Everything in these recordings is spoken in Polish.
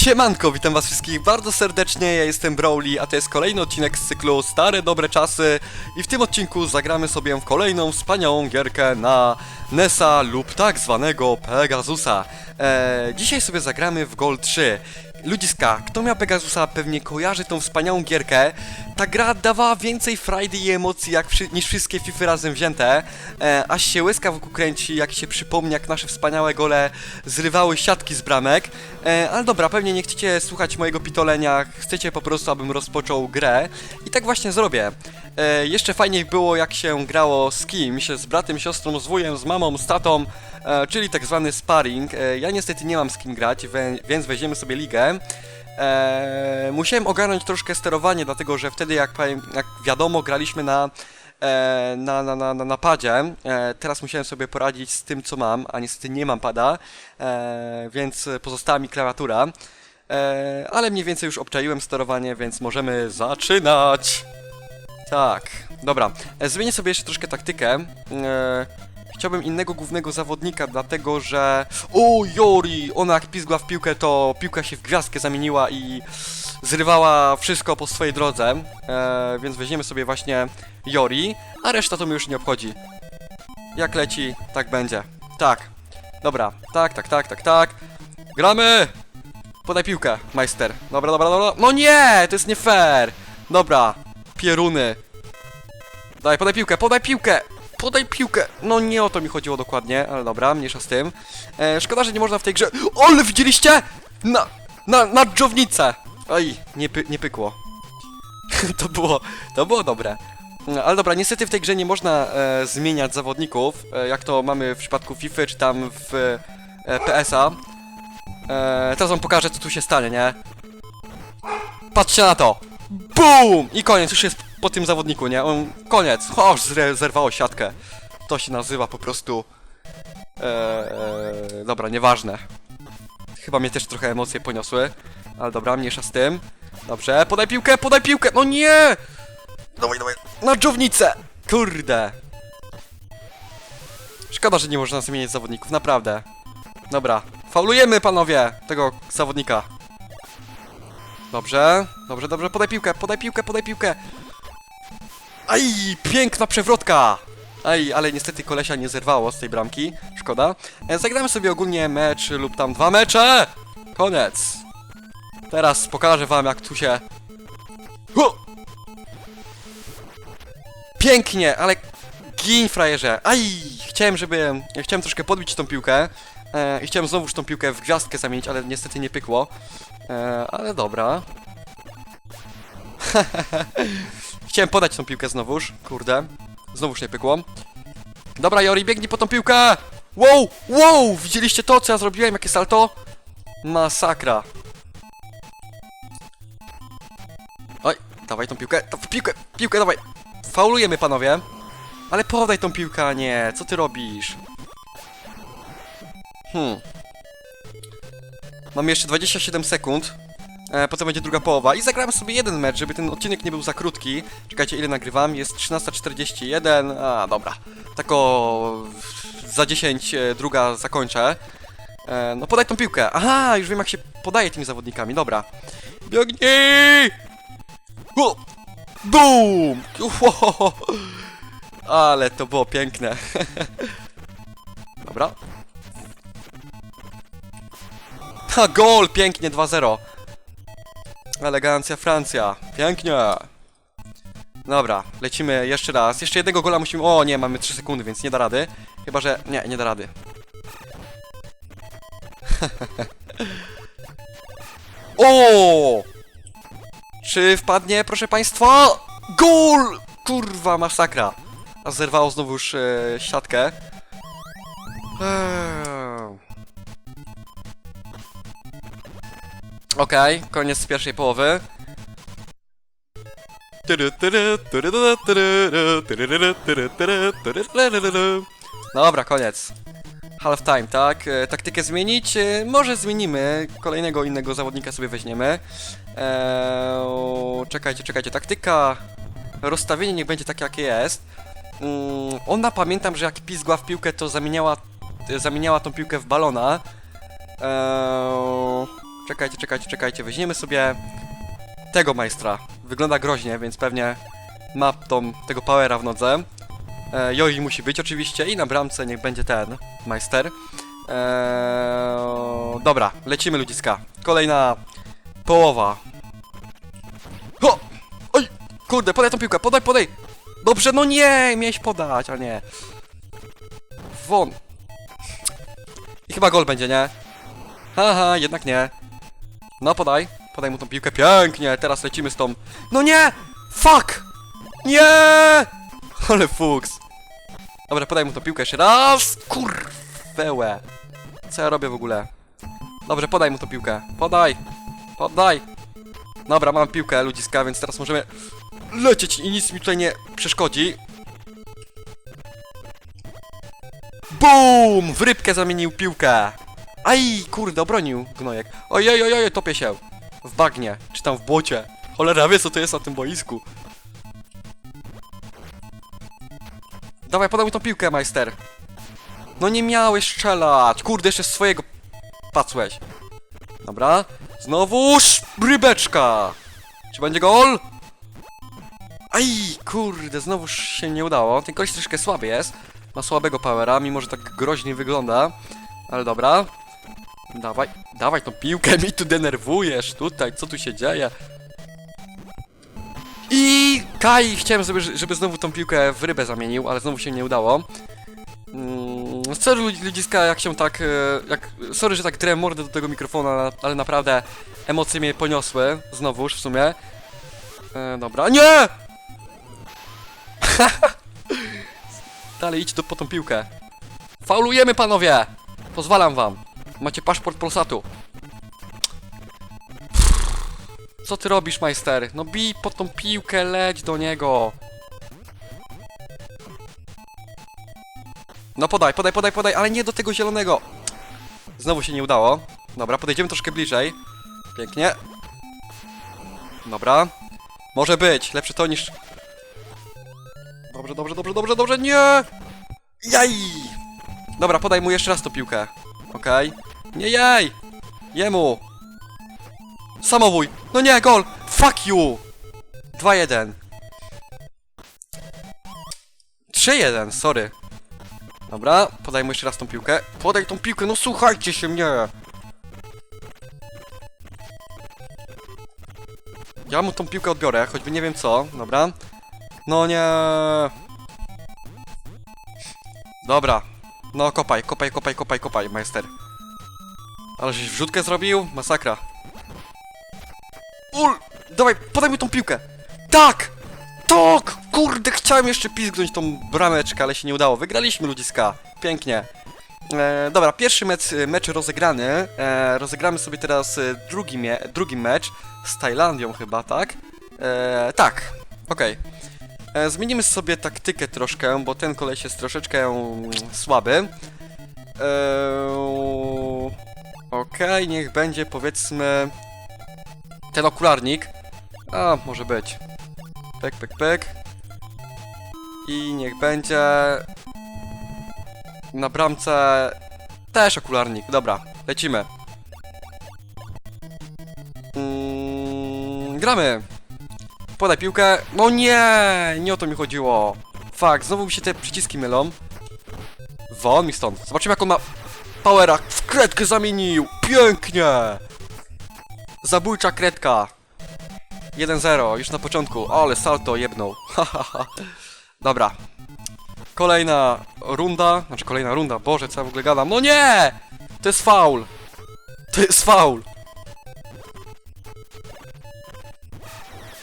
Siemanko, witam was wszystkich bardzo serdecznie, ja jestem Brawly, a to jest kolejny odcinek z cyklu Stare Dobre Czasy i w tym odcinku zagramy sobie w kolejną wspaniałą gierkę na Nesa lub tak zwanego Pegasusa. Eee, dzisiaj sobie zagramy w Gold 3. Ludziska, kto miał Pegasusa pewnie kojarzy tą wspaniałą gierkę. Ta gra dawała więcej frajdy i emocji jak wszy- niż wszystkie FIFA razem wzięte. E, aż się łezka wokół kręci, jak się przypomni, jak nasze wspaniałe gole zrywały siatki z bramek. E, ale dobra, pewnie nie chcecie słuchać mojego pitolenia, chcecie po prostu, abym rozpoczął grę. I tak właśnie zrobię. E, jeszcze fajniej było, jak się grało z kimś, z bratem, siostrą, z wujem, z mamą, z tatą, e, czyli tak zwany sparring. E, ja niestety nie mam z kim grać, wę- więc weźmiemy sobie ligę. Eee, musiałem ogarnąć troszkę sterowanie, dlatego że wtedy, jak, jak wiadomo, graliśmy na, e, na, na, na, na napadzie. E, teraz musiałem sobie poradzić z tym, co mam, a niestety nie mam pada, e, więc pozostała mi klawiatura. E, ale mniej więcej już obczaiłem sterowanie, więc możemy zaczynać. Tak, dobra. E, zmienię sobie jeszcze troszkę taktykę. E, chciałbym innego głównego zawodnika, dlatego że... O, Jori! Ona jak pizgła w piłkę, to piłka się w gwiazdkę zamieniła i zrywała wszystko po swojej drodze. E, więc weźmiemy sobie właśnie Jori, a reszta to mnie już nie obchodzi. Jak leci, tak będzie. Tak. Dobra, tak, tak, tak, tak, tak. Gramy! Podaj piłkę, majster. Dobra, dobra, dobra. No nie! To jest nie fair! Dobra, pieruny. Daj, podaj piłkę, podaj piłkę! Podaj piłkę! No nie o to mi chodziło dokładnie, ale dobra, mniejsza z tym. E, szkoda, że nie można w tej grze... OLE widzieliście? Na... na... na dżownicę! Oj, nie, py, nie pykło. to było... to było dobre. No, ale dobra, niestety w tej grze nie można e, zmieniać zawodników, e, jak to mamy w przypadku FIFA, czy tam w e, PSA. E, teraz wam pokażę, co tu się stanie, nie? Patrzcie na to! BUM! I koniec, już jest po tym zawodniku, nie? On, koniec, zre, zerwało siatkę. To się nazywa po prostu... E, e, dobra, nieważne. Chyba mnie też trochę emocje poniosły. Ale dobra, mniejsza z tym. Dobrze, podaj piłkę, podaj piłkę! No nie! Dawaj, dawaj, na dżownicę! Kurde! Szkoda, że nie można zmienić zawodników, naprawdę. Dobra, faulujemy panowie tego zawodnika. Dobrze, dobrze, dobrze, podaj piłkę, podaj piłkę, podaj piłkę. Aj, piękna przewrotka! Aj, ale niestety kolesia nie zerwało z tej bramki, szkoda. E, Zagramy sobie ogólnie mecz lub tam dwa mecze! Koniec! Teraz pokażę wam jak tu się... Hu! Pięknie, ale gin frajerze! Aj! Chciałem, żeby... Chciałem troszkę podbić tą piłkę e, i chciałem znowuż tą piłkę w gwiazdkę zamienić, ale niestety nie pykło. E, ale dobra. Chciałem podać tą piłkę znowuż, kurde. Znowuż nie pykło. Dobra, Jori, biegnij po tą piłkę! Wow, wow! Widzieliście to, co ja zrobiłem? Jakie salto? Masakra. Oj, dawaj tą piłkę, to, piłkę, piłkę, dawaj. Faulujemy, panowie. Ale podaj tą piłkę, a nie. Co ty robisz? Hmm. Mamy jeszcze 27 sekund. E, potem będzie druga połowa i zagramy sobie jeden mecz, żeby ten odcinek nie był za krótki. Czekajcie, ile nagrywam? Jest 13.41. A, dobra. Tak o... za 10 e, druga zakończę. E, no podaj tą piłkę. Aha, już wiem jak się podaje tymi zawodnikami, dobra. Biegnij! O! Boom! Ale to było piękne. Dobra. Ha, gol! Pięknie, 2-0. Elegancja Francja. Pięknie. Dobra, lecimy jeszcze raz. Jeszcze jednego gola musimy... O nie, mamy 3 sekundy, więc nie da rady. Chyba, że... Nie, nie da rady. o! Czy wpadnie, proszę państwa? Gol! Kurwa, masakra. A zerwało znowu już e, siatkę. Eee. Okej, koniec pierwszej połowy. Dobra, koniec. Half time, tak? E, taktykę zmienić? E, może zmienimy. Kolejnego innego zawodnika sobie weźmiemy. Eee, czekajcie, czekajcie. Taktyka. Rozstawienie niech będzie takie, jakie jest. Mm, ona pamiętam, że jak pizgła w piłkę, to zamieniała, e, zamieniała tą piłkę w balona. Eee, Czekajcie, czekajcie, czekajcie. Weźmiemy sobie tego majstra. Wygląda groźnie, więc pewnie ma tą, tego powera w nodze. E, Joi musi być oczywiście i na bramce niech będzie ten majster. Eee, dobra, lecimy ludziska. Kolejna połowa. Ho! Oj! Kurde, podaj tą piłkę, podaj, podaj! Dobrze, no nie! Miałeś podać, a nie. Won. I chyba gol będzie, nie? Haha, jednak nie. No podaj, podaj mu tą piłkę, pięknie, teraz lecimy z tą... No nie! Fuck! Nie! Ale fuks. Dobra, podaj mu tą piłkę jeszcze raz! Kurwełe. Co ja robię w ogóle? Dobrze, podaj mu tą piłkę. Podaj! Podaj! Dobra, mam piłkę ludziska, więc teraz możemy lecieć i nic mi tutaj nie przeszkodzi. BUM! W rybkę zamienił piłkę. Aj, kurde, obronił gnojek. Ojej, ojej, topię się. W bagnie, czy tam w błocie. Cholera, wie co to jest na tym boisku. Dawaj, podaj mi tą piłkę, majster. No nie miałeś strzelać. Kurde, jeszcze swojego pacłeś. Dobra. Znowuż rybeczka. Czy będzie gol? Aj, kurde, znowuż się nie udało. Ten koleś troszkę słaby jest. Ma słabego powera, mimo że tak groźnie wygląda. Ale dobra. Dawaj, dawaj tą piłkę, mi tu denerwujesz. Tutaj, co tu się dzieje? I Kai, chciałem, żeby, żeby znowu tą piłkę w rybę zamienił, ale znowu się nie udało. Mm, sorry ludzi- ludziska, jak się tak, e, jak, sorry, że tak drę mordę do tego mikrofona, ale naprawdę emocje mnie poniosły, znowuż w sumie. E, dobra, nie! Dalej idź do, po tą piłkę. Faulujemy panowie! Pozwalam wam. Macie paszport Polsatu. Co ty robisz, majster? No bij po tą piłkę, leć do niego. No podaj, podaj, podaj, podaj, ale nie do tego zielonego. Znowu się nie udało. Dobra, podejdziemy troszkę bliżej. Pięknie. Dobra. Może być, lepsze to niż... Dobrze, dobrze, dobrze, dobrze, dobrze, nie! Jaj! Dobra, podaj mu jeszcze raz tą piłkę. Okej. Nie jej! Jemu! Samowój! No nie, gol! Fuck you! 2-1. 3-1, sorry. Dobra, podaj mu jeszcze raz tą piłkę. Podaj tą piłkę, no słuchajcie się mnie! Ja mu tą piłkę odbiorę, choćby nie wiem co, dobra. No nie. Dobra. No kopaj, kopaj, kopaj, kopaj, kopaj, majster. Ale żeś wrzutkę zrobił? Masakra. Ul! Dawaj, podaj mi tą piłkę! Tak! Tak! Kurde, chciałem jeszcze pizgnąć tą brameczkę, ale się nie udało. Wygraliśmy ludziska. Pięknie. E, dobra, pierwszy mecz, mecz rozegrany. E, rozegramy sobie teraz e, drugi, drugi mecz z Tajlandią chyba, tak? E, tak, okej. E, Zmienimy sobie taktykę troszkę, bo ten koleś jest troszeczkę słaby. Eee, Okej, niech będzie powiedzmy ten okularnik. A, może być. Pek, pek, pek. I niech będzie na bramce też okularnik. Dobra, lecimy. Mm, gramy. Podaj piłkę. No nie, nie o to mi chodziło. Fuck, znowu mi się te przyciski mylą. Won mi stąd. Zobaczymy jak on ma powera. W kredkę zamienił. Pięknie. Zabójcza kredka. 1-0, już na początku. Ale salto jebnął. Dobra. Kolejna runda. Znaczy kolejna runda. Boże, co ja w ogóle gadam. No nie! To jest faul. To jest faul.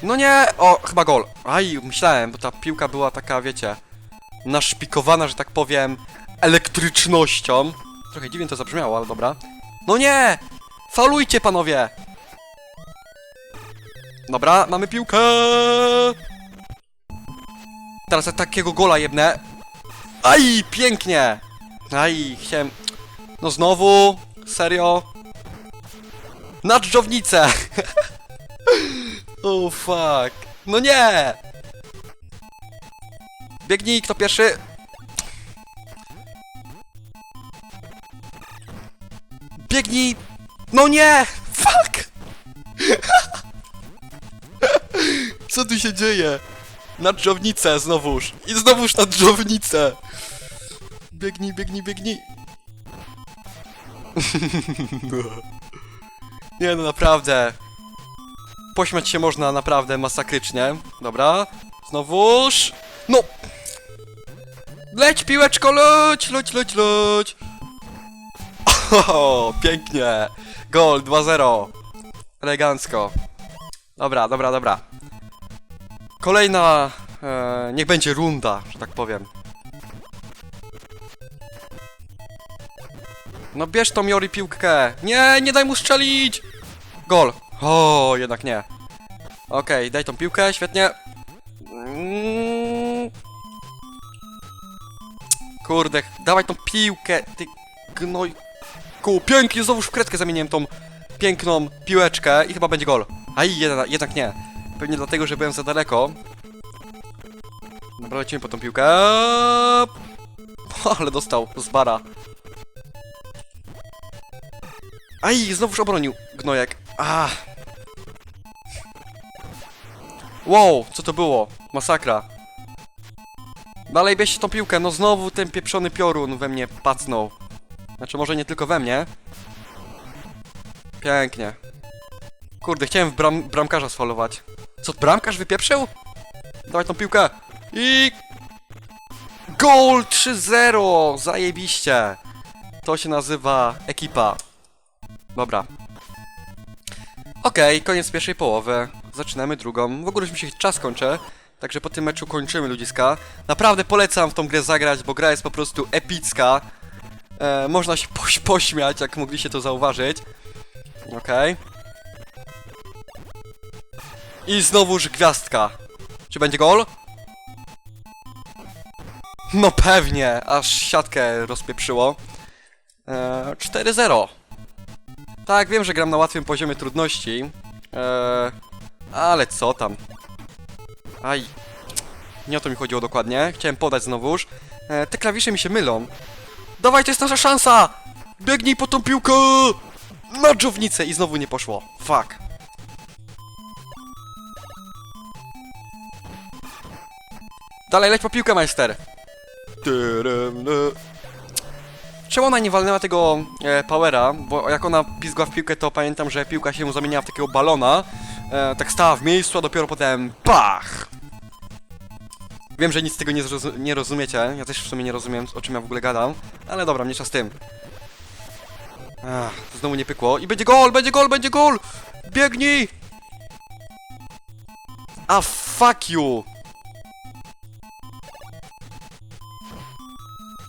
No nie! O, chyba gol. Aj, myślałem, bo ta piłka była taka, wiecie, naszpikowana, że tak powiem, elektrycznością. Trochę dziwnie to zabrzmiało, ale dobra. No nie! Faulujcie, panowie! Dobra, mamy piłkę! Teraz takiego gola jebnę. Aj, pięknie! Aj, chciałem... No znowu? Serio? Na dżdżownicę! Oh fuck. No nie! Biegnij, kto pierwszy? Biegnij! No nie! Fuck! Co tu się dzieje? Na dżownicę znowuż! I znowuż na dżownicę! Biegnij, biegnij, biegnij! nie no, naprawdę! Pośmiać się można naprawdę masakrycznie. Dobra. Znowuż. No! Leć piłeczko, leć, leć, leć, leć. O, pięknie. Gol 2-0. Elegancko. Dobra, dobra, dobra. Kolejna. E, niech będzie runda, że tak powiem. No bierz tą Jori piłkę. Nie, nie daj mu strzelić. Gol. O, jednak nie. Okej, daj tą piłkę, świetnie. Mm. Kurde, dawaj tą piłkę, ty gnojku. Pięknie, znowuż w kredkę zamieniłem tą piękną piłeczkę i chyba będzie gol. Aj, jednak, jednak nie. Pewnie dlatego, że byłem za daleko. Dobra, lecimy po tą piłkę. Ale dostał z bara. Aj, znowuż obronił gnojek. Ah. Wow, co to było? Masakra. Dalej bierz tą piłkę, no znowu ten pieprzony piorun we mnie pacnął. Znaczy może nie tylko we mnie. Pięknie. Kurde, chciałem w bram bramkarza sfalować. Co, bramkarz wypieprzył? Dawaj tą piłkę. I... Gol 3-0! Zajebiście! To się nazywa ekipa. Dobra. Okej, koniec pierwszej połowy. Zaczynamy drugą. W ogóle już mi się czas kończy. Także po tym meczu kończymy ludziska. Naprawdę polecam w tą grę zagrać, bo gra jest po prostu epicka. E, można się poś pośmiać, jak mogliście to zauważyć. Okej. I znowuż gwiazdka. Czy będzie gol? No pewnie, aż siatkę rozpieprzyło. E, 4-0. Tak, wiem, że gram na łatwym poziomie trudności. Eee, ale co tam? Aj. Nie o to mi chodziło dokładnie. Chciałem podać znowuż. E, te klawisze mi się mylą. Dawaj, to jest nasza szansa! Biegnij po tą piłkę! Na dżownicę i znowu nie poszło. Fuck. Dalej, leć po piłkę, majster. Czemu ona nie walnęła tego e, powera? Bo jak ona pizgła w piłkę, to pamiętam, że piłka się zamieniała w takiego balona. E, tak stała w miejscu, a dopiero potem PACH! Wiem, że nic z tego nie, nie rozumiecie. Ja też w sumie nie rozumiem, o czym ja w ogóle gadam. Ale dobra, mniejsza z tym. Ach, znowu nie pykło. I będzie gol, będzie gol, będzie gol! Biegnij! A fuck you!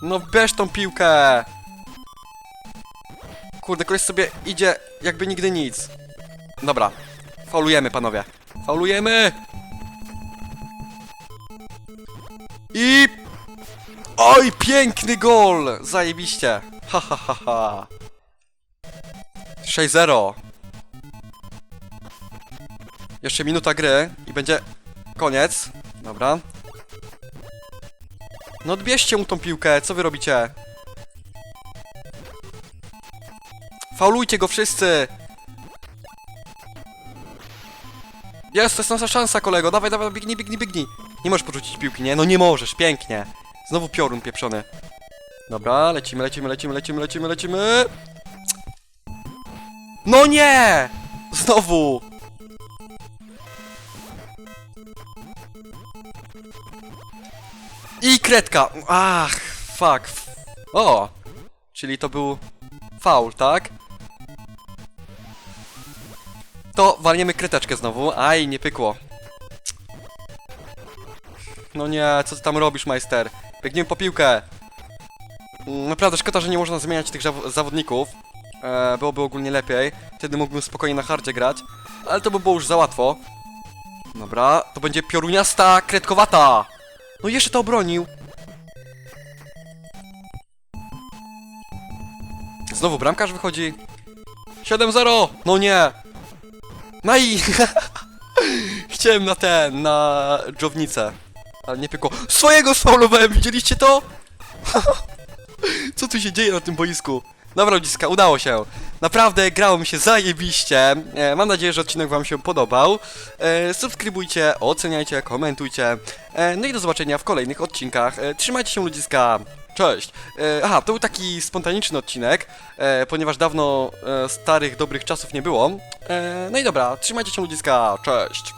No bierz tą piłkę! Kurde, koleś sobie idzie jakby nigdy nic. Dobra, faulujemy panowie. Faulujemy! I... Oj, piękny gol! Zajebiście! Ha, ha, ha, ha. 6-0. Jeszcze minuta gry i będzie koniec. Dobra. No odbierzcie mu tą piłkę, co wy robicie? Faulujcie go wszyscy! Jest, to jest nasza szansa, kolego, dawaj, dawaj, biegnij, biegnij, biegnij! Nie możesz porzucić piłki, nie? No nie możesz, pięknie! Znowu piorun pieprzony. Dobra, lecimy, lecimy, lecimy, lecimy, lecimy, lecimy! No nie! Znowu! I kredka! Ach, fuck. O! Czyli to był faul, tak? To walniemy kreteczkę znowu. Aj, nie pykło. No nie, co ty tam robisz, majster? Biegniemy po piłkę. Mm, Naprawdę szkoda, że nie można zmieniać tych zaw- zawodników. E, byłoby ogólnie lepiej. Wtedy mógłbym spokojnie na hardzie grać. Ale to by było już za łatwo. Dobra, to będzie pioruniasta kredkowata. No jeszcze to obronił. Znowu bramkarz wychodzi. 7-0! No nie! No i... Chciałem na ten, na dżownicę. Ale nie pykło. Swojego sfaulowałem, widzieliście to? Co tu się dzieje na tym boisku? Dobra, ludziska, udało się. Naprawdę grało mi się zajebiście. E, mam nadzieję, że odcinek Wam się podobał. E, subskrybujcie, oceniajcie, komentujcie. E, no i do zobaczenia w kolejnych odcinkach. E, trzymajcie się ludziska. Cześć. E, aha, to był taki spontaniczny odcinek, e, ponieważ dawno e, starych, dobrych czasów nie było. E, no i dobra, trzymajcie się ludziska. Cześć.